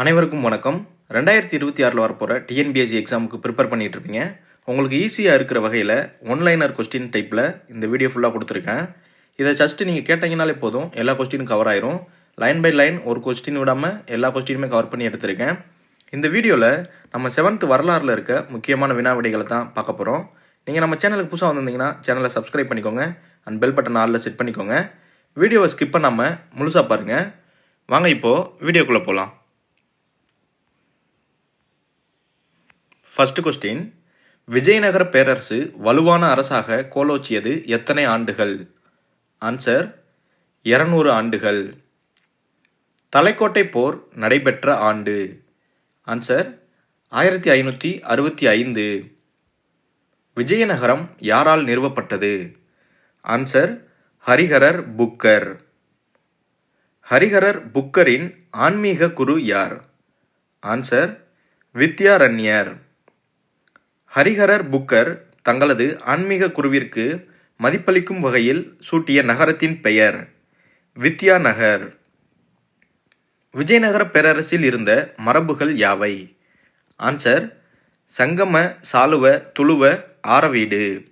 அனைவருக்கும் வணக்கம். ரெண்டாயிரத்தி இருபத்தி ஆறில் வரப்போகிற டிஎன்பிஎஸ்சி எக்ஸாமுக்கு ப்ரிப்பேர் பண்ணிட்டு இருப்பீங்க உங்களுக்கு ஈஸியாக இருக்கிற வகையில் ஒன்லைனர் கொஸ்டின் டைப்பில் இந்த வீடியோ ஃபுல்லாக கொடுத்துருக்கேன். இதை ஜஸ்ட் நீங்கள் கேட்டீங்கனாலே போதும் எல்லா கொஸ்டினும் கவர் ஆயிரும். லைன் பை லைன் ஒரு கொஸ்டின் விடாமல் எல்லா கொஸ்டினுமே கவர் பண்ணி எடுத்திருக்கேன். இந்த வீடியோவில் நம்ம செவன்த் வரலாறில் இருக்க முக்கியமான வினாவிடைகளை தான் பார்க்க போகிறோம் நீங்கள் நம்ம சேனலுக்கு புதுசாக வந்திருந்தீங்கன்னா சேனலை சப்ஸ்கிரைப் பண்ணிக்கோங்க. அண்ட் பெல் பட்டன் ஆளில் செட் பண்ணிக்கோங்க. வீடியோவை ஸ்கிப் பண்ணாமல் முழுசாக பாருங்கள் வாங்க இப்போது வீடியோக்குள்ளே போகலாம் ஃபர்ஸ்ட் கொஸ்டின் விஜயநகர பேரரசு வலுவான அரசாக கோலோச்சியது எத்தனை ஆண்டுகள்? ஆன்சர் இருநூறு ஆண்டுகள். தலைக்கோட்டை போர் நடைபெற்ற ஆண்டு. ஆன்சர் ஆயிரத்தி ஐநூற்றி அறுபத்தி ஐந்து. விஜயநகரம் யாரால் நிறுவப்பட்டது? ஆன்சர் ஹரிஹரர் புக்கர். ஹரிஹரர் புக்கரின் ஆன்மீக குரு யார்? ஆன்சர் வித்யாரண்யர். ஹரிஹரர் புக்கர் தங்களது ஆன்மீக குருவிற்கு மதிப்பளிக்கும் வகையில் சூட்டிய நகரத்தின் பெயர் வித்யா நகர் விஜயநகர பேரரசில் இருந்த மரபுகள் யாவை? ஆன்சர் சங்கம சாலுவ துளுவ ஆரவீடு.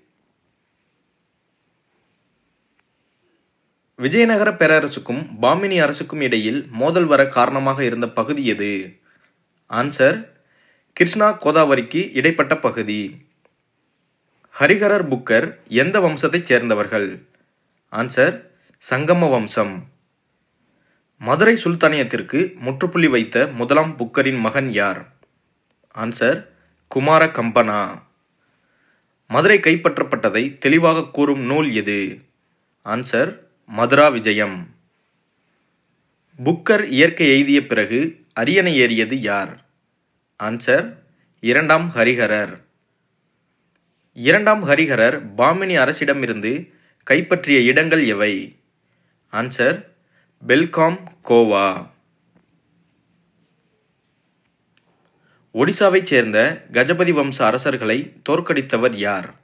விஜயநகர பேரரசுக்கும் பாமினி அரசுக்கும் இடையில் மோதல் வர காரணமாக இருந்த பகுதி எது? ஆன்சர் கிருஷ்ணா கோதாவரிக்கு இடைப்பட்ட பகுதி. ஹரிஹரர் புக்கர் எந்த வம்சத்தைச் சேர்ந்தவர்கள்? ஆன்சர் சங்கம வம்சம். மதுரை சுல்தானியத்திற்கு முற்றுப்புள்ளி வைத்த முதலாம் புக்கரின் மகன் யார்? ஆன்சர் குமார கம்பனா மதுரை கைப்பற்றப்பட்டதை தெளிவாக கூறும் நூல் எது? ஆன்சர் மதுரா விஜயம். புக்கர் இயற்கை எய்திய பிறகு அரியணை ஏறியது யார்? ஆன்சர் இரண்டாம் ஹரிஹரர். இரண்டாம் ஹரிஹரர் பாமினி அரசிடமிருந்து கைப்பற்றிய இடங்கள் எவை? ஆன்சர் பெல்காம் கோவா ஒடிசாவைச் சேர்ந்த கஜபதி வம்ச அரசர்களை தோற்கடித்தவர் யார்?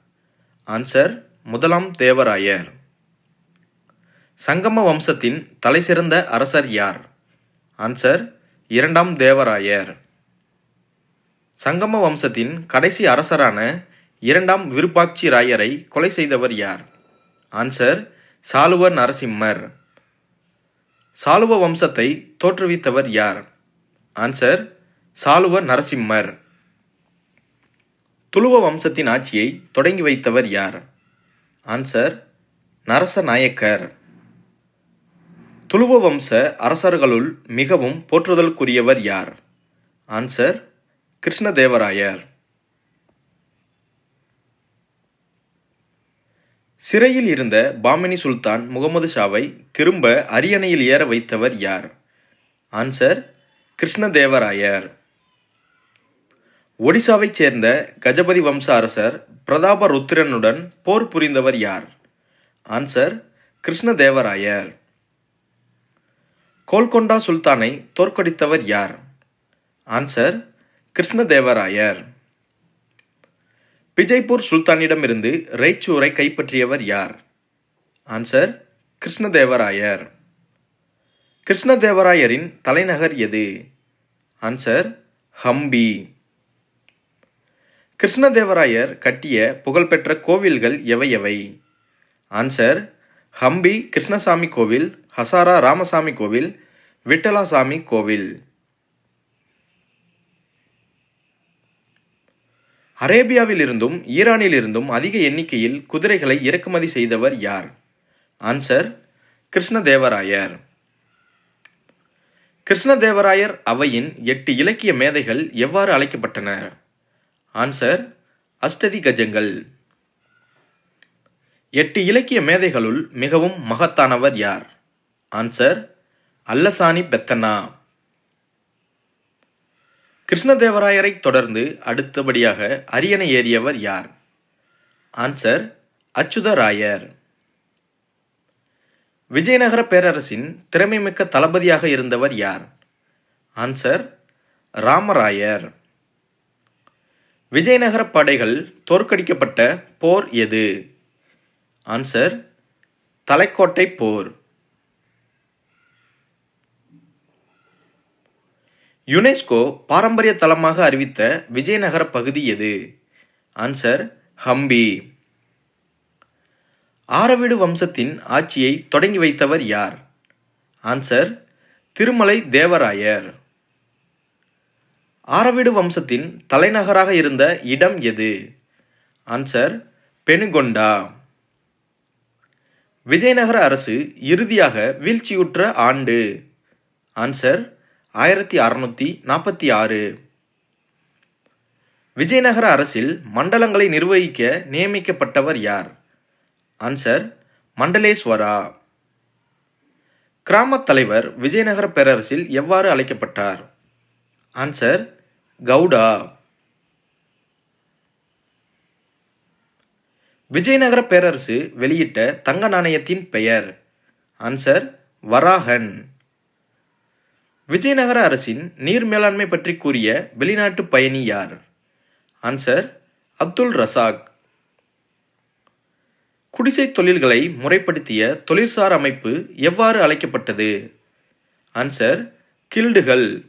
ஆன்சர் முதலாம் தேவராயர். சங்கம வம்சத்தின் தலைசிறந்த அரசர் யார்? ஆன்சர் இரண்டாம் தேவராயர். சங்கம வம்சத்தின் கடைசி அரசரான இரண்டாம் விருப்பாட்சி ராயரை கொலை செய்தவர் யார்? ஆன்சர் சாலுவ நரசிம்மர். சாலுவ வம்சத்தை தோற்றுவித்தவர் யார்? ஆன்சர் சாலுவ நரசிம்மர். துளுவ வம்சத்தின் ஆட்சியை தொடங்கி வைத்தவர் யார்? ஆன்சர் நரசநாயக்கர். துளுவ வம்ச அரசர்களுள் மிகவும் போற்றுதலுக்குரியவர் யார்? ஆன்சர் கிருஷ்ணதேவராயர். சிறையில் இருந்த பாமினி சுல்தான் முகமது ஷாவை திரும்ப அரியணையில் ஏற வைத்தவர் யார்? ஆன்சர் கிருஷ்ணதேவராயர். ஒடிசாவைச் சேர்ந்த கஜபதி வம்ச அரசர் பிரதாப ருத்திரனுடன் போர் புரிந்தவர் யார்? ஆன்சர் கிருஷ்ணதேவராயர். கோல்கொண்டா சுல்தானை தோற்கடித்தவர் யார்? ஆன்சர் கிருஷ்ணதேவராயர். பிஜய்பூர் சுல்தானிடமிருந்து ரெய்ச்சூரை கைப்பற்றியவர் யார்? ஆன்சர் கிருஷ்ணதேவராயர். கிருஷ்ணதேவராயரின் தலைநகர் எது? ஆன்சர் ஹம்பி. கிருஷ்ணதேவராயர் கட்டிய புகழ்பெற்ற கோவில்கள் எவை எவை? ஆன்சர் ஹம்பி கிருஷ்ணசாமி கோவில் ஹசாரா ராமசாமி கோவில் விட்டலாசாமி கோவில். அரேபியாவில் இருந்தும் ஈரானில் இருந்தும் அதிக எண்ணிக்கையில் குதிரைகளை இறக்குமதி செய்தவர் யார்? ஆன்சர் கிருஷ்ணதேவராயர். கிருஷ்ணதேவராயர் அவையின் எட்டு இலக்கிய மேதைகள் எவ்வாறு அழைக்கப்பட்டன? ஆன்சர் அஷ்டதி கஜங்கள் எட்டு இலக்கிய மேதைகளுள் மிகவும் மகத்தானவர் யார்? ஆன்சர் அல்லசானி பெத்தனா. கிருஷ்ணதேவராயரை தொடர்ந்து அடுத்தபடியாக அரியணை ஏறியவர் யார்? ஆன்சர் அச்சுதராயர். விஜயநகர பேரரசின் திறமைமிக்க தளபதியாக இருந்தவர் யார்? ஆன்சர் ராமராயர். விஜயநகர படைகள் தோற்கடிக்கப்பட்ட போர் எது? ஆன்சர் தலைக்கோட்டை போர். யுனெஸ்கோ பாரம்பரிய தலமாக அறிவித்த விஜயநகர பகுதி எது? ஆன்சர் ஹம்பி ஆரவீடு வம்சத்தின் ஆட்சியை தொடங்கி வைத்தவர் யார்? ஆன்சர் திருமலை தேவராயர். ஆரவீடு வம்சத்தின் தலைநகராக இருந்த இடம் எது? ஆன்சர் பெனுகொண்டா விஜயநகர அரசு இறுதியாக வீழ்ச்சியுற்ற ஆண்டு. ஆன்சர் ஆயிரத்தி அறுநூத்தி நாற்பத்தி ஆறு. விஜயநகர அரசில் மண்டலங்களை நிர்வகிக்க நியமிக்கப்பட்டவர் யார்? ஆன்சர் மண்டலேஸ்வரா. கிராமத் தலைவர் விஜயநகர பேரரசில் எவ்வாறு அழைக்கப்பட்டார்? ஆன்சர் கவுடா. விஜயநகர பேரரசு வெளியிட்ட தங்க நாணயத்தின் பெயர். ஆன்சர் வராகன். விஜயநகர அரசின் நீர் மேலாண்மை பற்றி கூறிய வெளிநாட்டு பயணி யார்? ஆன்சர் அப்துல் ரசாக். குடிசை தொழில்களை முறைப்படுத்திய தொழிற்சார் அமைப்பு எவ்வாறு அழைக்கப்பட்டது? ஆன்சர் கில்டுகள்.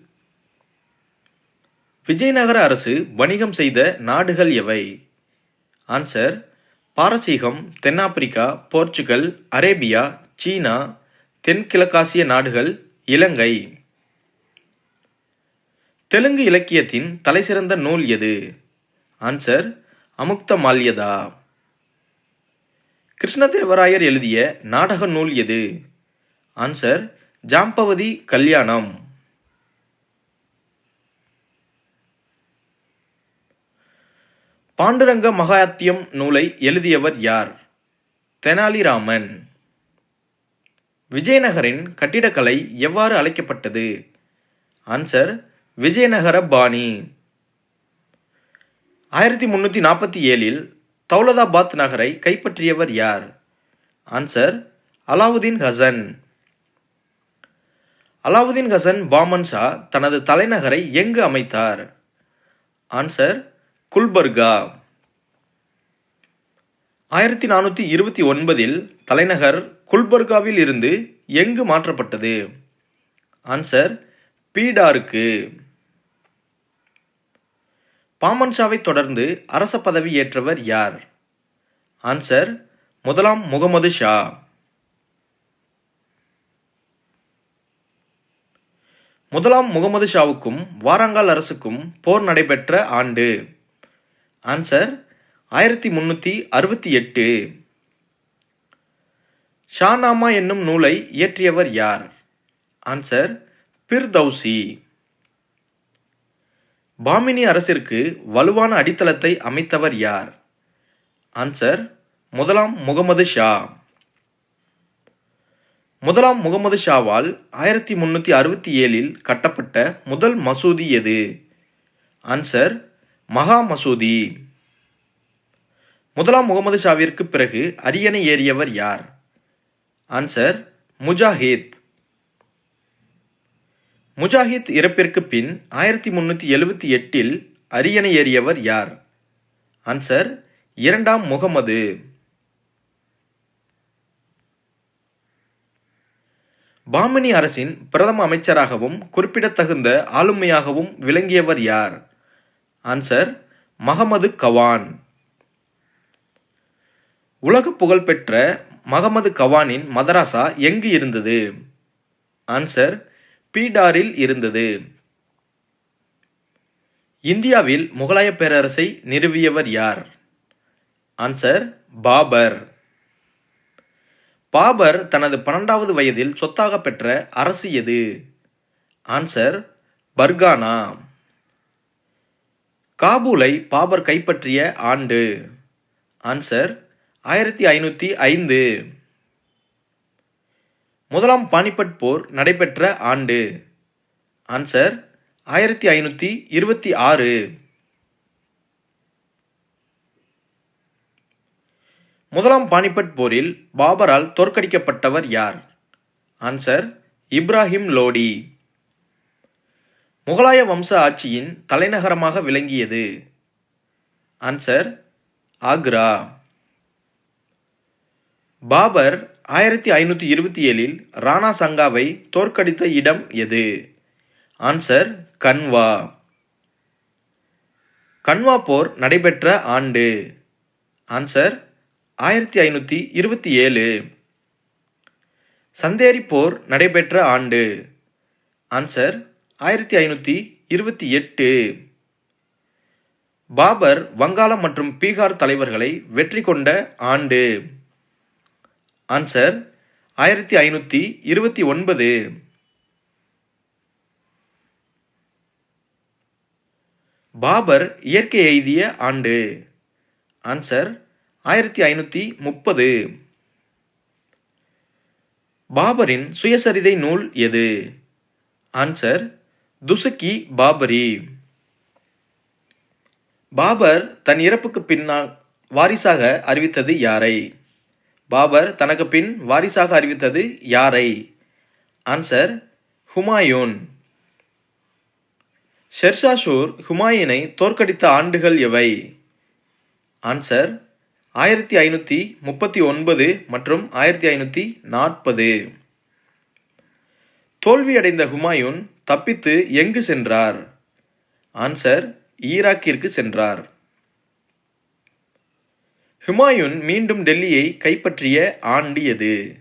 விஜயநகர அரசு வணிகம் செய்த நாடுகள் எவை? ஆன்சர் பாரசீகம் தென்னாப்பிரிக்கா போர்ச்சுகல் அரேபியா சீனா தென்கிழக்காசிய நாடுகள் இலங்கை. தெலுங்கு இலக்கியத்தின் தலைசிறந்த நூல் எது? ஆன்சர் அமுக்த மால்யதா கிருஷ்ணதேவராயர் எழுதிய நாடக நூல் எது? ஆன்சர் ஜாம்பவதி கல்யாணம். பாண்டுரங்க மகாத்தியம் நூலை எழுதியவர் யார்? தெனாலிராமன். விஜயநகரின் கட்டிடக்கலை எவ்வாறு அழைக்கப்பட்டது? ஆன்சர் விஜயநகர பாணி. ஆயிரத்தி முன்னூற்றி நாற்பத்தி ஏழில் தௌலதாபாத் நகரை கைப்பற்றியவர் யார்? ஆன்சர் அலாவுதீன் ஹசன். அலாவுதீன் ஹசன் பாமன் ஷா தனது தலைநகரை எங்கு அமைத்தார்? ஆன்சர் குல்பர்கா. ஆயிரத்தி நானூற்றி இருபத்தி ஒன்பதில் தலைநகர் குல்பர்காவில் இருந்து எங்கு மாற்றப்பட்டது? ஆன்சர் பீடாருக்கு. பாமன்ஷாவை தொடர்ந்து அரச பதவி ஏற்றவர் யார்? ஆன்சர் முதலாம் முகமது ஷா. முதலாம் முகமது ஷாவுக்கும் வாரங்கால் அரசுக்கும் போர் நடைபெற்ற ஆண்டு. ஆன்சர் ஆயிரத்தி முன்னூற்றி அறுபத்தி எட்டு. ஷானாமா என்னும் நூலை இயற்றியவர் யார்? ஆன்சர் பிர்தௌசி. பாமினி அரசிற்கு வலுவான அடித்தளத்தை அமைத்தவர் யார்? ஆன்சர் முதலாம் முகமது ஷா. முதலாம் முகமது ஷாவால் ஆயிரத்தி முன்னூற்றி அறுபத்தி ஏழில் கட்டப்பட்ட முதல் மசூதி எது? ஆன்சர் மகா மசூதி. முதலாம் முகமது ஷாவிற்கு பிறகு அரியணை ஏறியவர் யார்? ஆன்சர் முஜாஹித். முஜாஹித் இறப்பிற்கு பின் ஆயிரத்தி முன்னூற்றி எழுவத்தி எட்டில் அரியணை ஏறியவர் யார்? ஆன்சர் இரண்டாம் முகமது. பாமினி அரசின் பிரதம அமைச்சராகவும் குறிப்பிடத்தகுந்த ஆளுமையாகவும் விளங்கியவர் யார்? ஆன்சர் மகமது கவான். உலக புகழ்பெற்ற மகமது கவானின் மதராசா எங்கு இருந்தது? ஆன்சர் பீடாரில் இருந்தது. இந்தியாவில் முகலாய பேரரசை நிறுவியவர் யார்? ஆன்சர் பாபர். பாபர் தனது பன்னெண்டாவது வயதில் சொத்தாக பெற்ற அரசு எது? ஆன்சர் பர்கானா. காபூலை பாபர் கைப்பற்றிய ஆண்டு. ஆன்சர் ஆயிரத்தி ஐநூற்றி ஐந்து. முதலாம் பானிபட் போர் நடைபெற்ற ஆண்டு. ஆன்சர் ஆயிரத்தி ஐநூற்றி இருபத்தி ஆறு. முதலாம் பானிபட் போரில் பாபரால் தோற்கடிக்கப்பட்டவர் யார்? ஆன்சர் இப்ராஹிம் லோடி. முகலாய வம்ச ஆட்சியின் தலைநகரமாக விளங்கியது. ஆன்சர் ஆக்ரா. பாபர் ஆயிரத்தி ஐநூற்றி இருபத்தி ஏழில் ராணா சங்காவை தோற்கடித்த இடம் எது? ஆன்சர் கன்வா. கன்வா போர் நடைபெற்ற ஆண்டு. ஆன்சர் ஆயிரத்தி ஐநூற்றி இருபத்தி ஏழு. சந்தேரி போர் நடைபெற்ற ஆண்டு. ஆன்சர் ஆயிரத்தி ஐநூற்றி இருபத்தி எட்டு. பாபர் வங்காளம் மற்றும் பீகார் தலைவர்களை வெற்றி கொண்ட ஆண்டு. ஆன்சர் ஆயிரத்தி ஐநூற்றி இருபத்தி ஒன்பது. பாபர் இயற்கை எய்திய ஆண்டு. ஆன்சர் ஆயிரத்தி ஐநூற்றி முப்பது. பாபரின் சுயசரிதை நூல் எது? ஆன்சர் துசுக்கி பாபரி. பாபர் தன் இறப்புக்கு பின்னால் வாரிசாக அறிவித்தது யாரை? பாபர் தனக்கு பின் வாரிசாக அறிவித்தது யாரை? ஆன்சர் ஹுமாயூன் ஷெர்ஷாஷூர் ஹுமாயினை ஹுமாயூனை தோற்கடித்த ஆண்டுகள் எவை? ஆன்சர் ஆயிரத்தி ஐநூற்றி முப்பத்தி ஒன்பது மற்றும் ஆயிரத்தி ஐநூற்றி நாற்பது. தோல்வியடைந்த ஹுமாயூன் தப்பித்து எங்கு சென்றார்? ஆன்சர் ஈராக்கிற்கு சென்றார். ஹுமாயூன் மீண்டும் டெல்லியை கைப்பற்றிய ஆண்டு எது?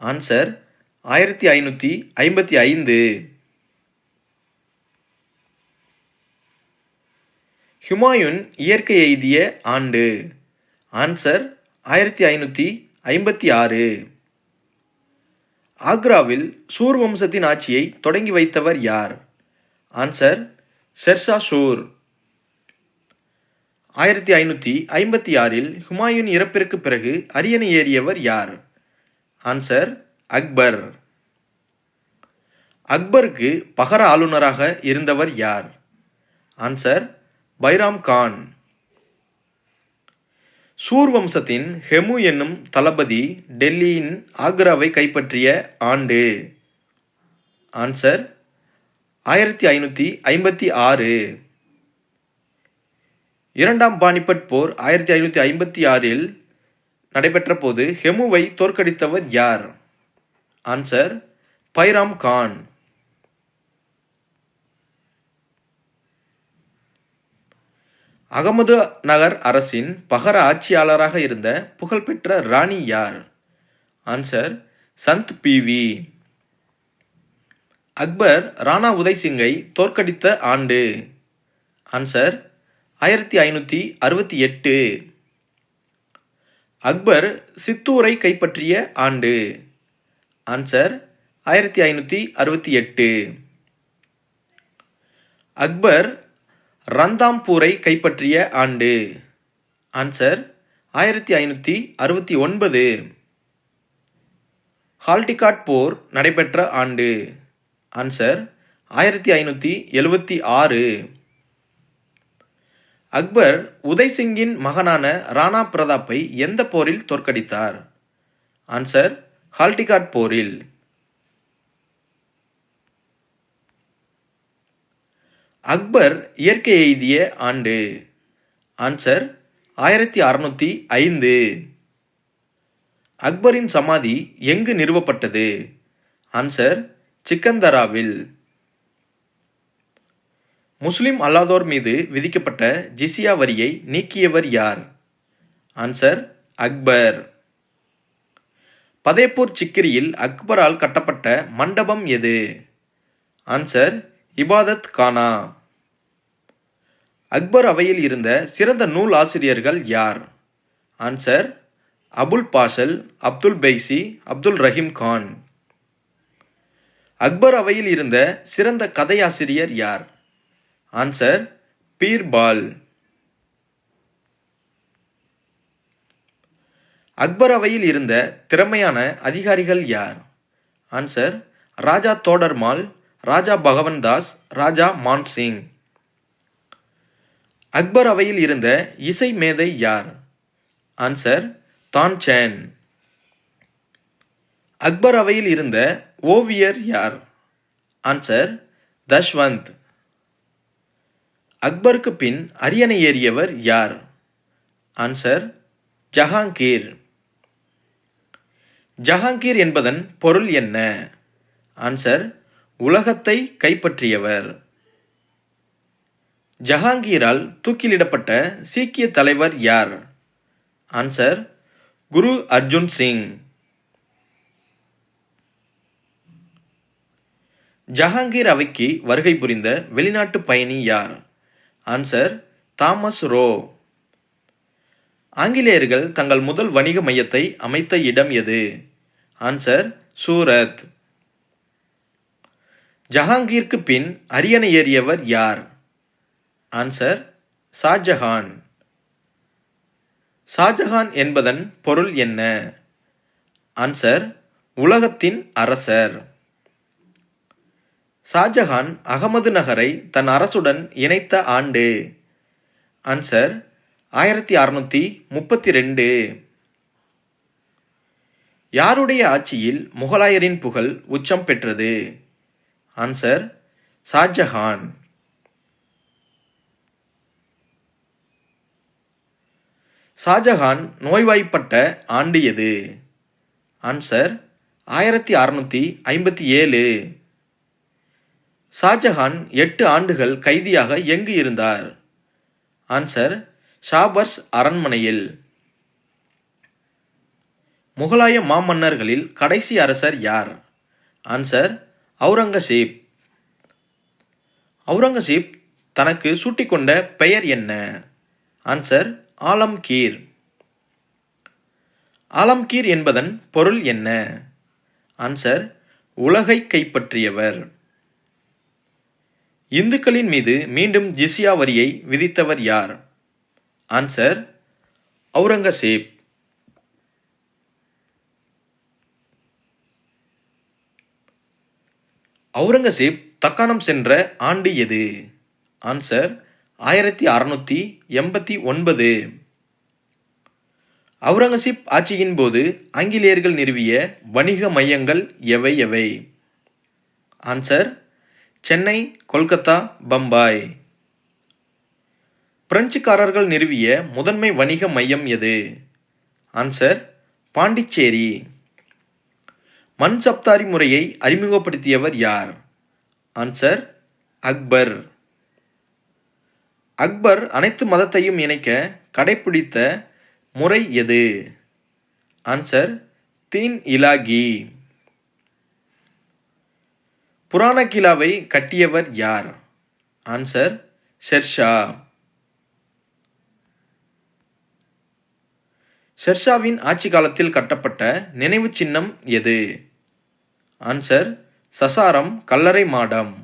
ஆன்சர் ஆயிரத்தி ஐநூற்றி ஐம்பத்தி ஐந்து. ஹுமாயூன் இயற்கை எய்திய ஆண்டு. ஆன்சர் ஆயிரத்தி ஐநூற்றி ஐம்பத்தி ஆறு. ஆக்ராவில் சூர் வம்சத்தின் ஆட்சியை தொடங்கி வைத்தவர் யார்? ஆன்சர் ஷெர்ஷா ஷூர் ஆயிரத்தி ஐநூற்றி ஐம்பத்தி ஆறில் ஹுமாயூன் இறப்பிற்கு பிறகு அரியணை ஏறியவர் யார்? ஆன்சர் அக்பர். அக்பருக்கு பகர ஆளுநராக இருந்தவர் யார்? ஆன்சர் பைராம் கான். சூர் வம்சத்தின் ஹெமு என்னும் தளபதி டெல்லியின் ஆக்ராவை கைப்பற்றிய ஆண்டு. ஆன்சர் ஆயிரத்தி ஐநூற்றி ஐம்பத்தி ஆறு. இரண்டாம் பானிபட் போர் ஆயிரத்தி ஐநூற்றி ஐம்பத்தி ஆறில் நடைபெற்ற போது ஹெமுவை தோற்கடித்தவர் யார்? ஆன்சர் பைராம் கான். அகமது நகர் அரசின் பகர ஆட்சியாளராக இருந்த புகழ்பெற்ற ராணி யார்? ஆன்சர் சந்த் பிவி அக்பர் ராணா உதய் சிங்கை தோற்கடித்த ஆண்டு. ஆன்சர் ஆயிரத்தி ஐநூற்றி அறுபத்தி எட்டு. அக்பர் சித்தூரை கைப்பற்றிய ஆண்டு. ஆன்சர் ஆயிரத்தி ஐநூற்றி அறுபத்தி எட்டு. அக்பர் ரந்தாம்பூரை கைப்பற்றிய ஆண்டு. ஆன்சர் ஆயிரத்தி ஐநூற்றி அறுபத்தி ஒன்பது. ஹால்டிகாட் போர் நடைபெற்ற ஆண்டு. ஆன்சர் ஆயிரத்தி ஐநூற்றி எழுபத்தி ஆறு. அக்பர் உதய் சிங்கின் மகனான ராணா பிரதாப்பை எந்த போரில் தோற்கடித்தார்? ஆன்சர் ஹால்டிகாட் போரில். அக்பர் இயற்கை எய்திய ஆண்டு. ஆன்சர் ஆயிரத்தி அறுநூத்தி ஐந்து. அக்பரின் சமாதி எங்கு நிறுவப்பட்டது? ஆன்சர் சிக்கந்தராவில். முஸ்லிம் அல்லாதோர் மீது விதிக்கப்பட்ட ஜிசியா வரியை நீக்கியவர் யார்? ஆன்சர் அக்பர். பதேப்பூர் சிக்கிரியில் அக்பரால் கட்டப்பட்ட மண்டபம் எது? ஆன்சர் இபாதத் கானா. அக்பர் அவையில் இருந்த சிறந்த நூல் ஆசிரியர்கள் யார்? Answer Abul Pascal Abdul Faizi Abdul Rahim Khan. அக்பர் அவையில் இருந்த சிறந்த கதையாசிரியர் யார்? ஆன்சர் பீர்பால் அக்பர் அவையில் இருந்த திறமையான அதிகாரிகள் யார்? ஆன்சர் ராஜா தோடர்மால் ராஜா பகவன் தாஸ் ராஜா மான்சிங். அக்பர் அவையில் இருந்த இசை மேதை யார்? ஆன்சர் தான்சேன் அக்பர் அவையில் இருந்த ஓவியர் யார்? ஆன்சர் தஷ்வந்த். அக்பருக்கு பின் அரியணை ஏறியவர் யார்? ஆன்சர் ஜஹாங்கீர் ஜஹாங்கீர் என்பதன் பொருள் என்ன? ஆன்சர் உலகத்தை கைப்பற்றியவர். ஜஹாங்கீரால் தூக்கிலிடப்பட்ட சீக்கிய தலைவர் யார்? ஆன்சர் குரு அர்ஜுன் சிங். ஜஹாங்கீர் அவைக்கு வருகை புரிந்த வெளிநாட்டு பயணி யார்? ஆன்சர் தாமஸ் ரோ ஆங்கிலேயர்கள் தங்கள் முதல் வணிக மையத்தை அமைத்த இடம் எது? ஆன்சர் சூரத் ஜஹாங்கீருக்கு பின் அரியணை ஏறியவர் யார்? ஆன்சர் ஷாஜஹான் ஷாஜஹான் என்பதன் பொருள் என்ன? ஆன்சர் உலகத்தின் அரசர். ஷாஜஹான் அகமது நகரை தன் அரசுடன் இணைத்த ஆண்டு. ஆன்சர் ஆயிரத்தி அறுநூத்தி முப்பத்தி ரெண்டு. யாருடைய ஆட்சியில் முகலாயரின் புகழ் உச்சம் பெற்றது? ஆன்சர் ஷாஜஹான். ஷாஜஹான் நோய்வாய்ப்பட்ட ஆண்டு எது? ஆன்சர் ஆயிரத்தி அறுநூத்தி ஐம்பத்தி ஏழு. ஷாஜஹான் எட்டு ஆண்டுகள் கைதியாக எங்கு இருந்தார்? ஆன்சர் ஷாபர்ஸ் அரண்மனையில். முகலாய மாமன்னர்களில் கடைசி அரசர் யார்? ஆன்சர் அவுரங்கசீப் அவுரங்கசீப் தனக்கு சூட்டிக்கொண்ட பெயர் என்ன? ஆன்சர் ஆலம்கீர். ஆலம்கீர் என்பதன் பொருள் என்ன? ஆன்சர் உலகை கைப்பற்றியவர். இந்துக்களின் மீது மீண்டும் ஜிசியா வரியை விதித்தவர் யார்? ஆன்சர் அவுரங்கசீப் அவுரங்கசீப் தக்காணம் சென்ற ஆண்டு எது? ஆன்சர் ஆயிரத்தி அறுநூத்தி எண்பத்தி ஒன்பது. அவுரங்கசீப் ஆட்சியின் போது ஆங்கிலேயர்கள் நிறுவிய வணிக மையங்கள் எவை எவை? ஆன்சர் சென்னை கொல்கத்தா பம்பாய். பிரெஞ்சுக்காரர்கள் நிறுவிய முதன்மை வணிக மையம் எது? ஆன்சர் பாண்டிச்சேரி. மண் சப்தாரி முறையை அறிமுகப்படுத்தியவர் யார்? ஆன்சர் அக்பர். அக்பர் அனைத்து மதத்தையும் இணைக்க கடைபிடித்த முறை எது? ஆன்சர் தீன் இலாகி. புராண கிலாவை கட்டியவர் யார்? ஆன்சர் ஷெர்ஷா. ஷெர்ஷாவின் ஆட்சி காலத்தில் கட்டப்பட்ட நினைவு சின்னம் எது? ஆன்சர் சசாரம் கல்லறை மாடம்.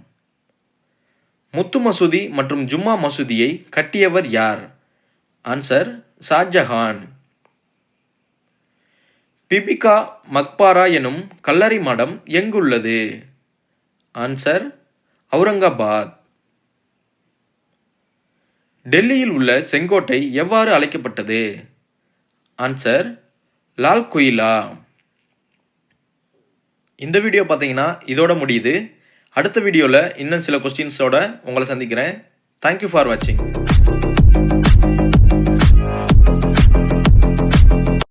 முத்து மசூதி மற்றும் ஜும்மா மசூதியை கட்டியவர் யார்? ஆன்சர் ஷாஜஹான். பிபிகா மக்பாரா எனும் கல்லறை மாடம் எங்குள்ளது? ஆன்சர் அவுரங்காபாத் டெல்லியில் உள்ள செங்கோட்டை எவ்வாறு அழைக்கப்பட்டது? ஆன்சர் லால் குயிலா இந்த வீடியோ பார்த்தீங்கன்னா இதோட முடியுது. அடுத்த வீடியோவில் இன்னும் சில கொஸ்டின்ஸோட உங்களை சந்திக்கிறேன். தேங்க்யூ ஃபார் வாட்சிங்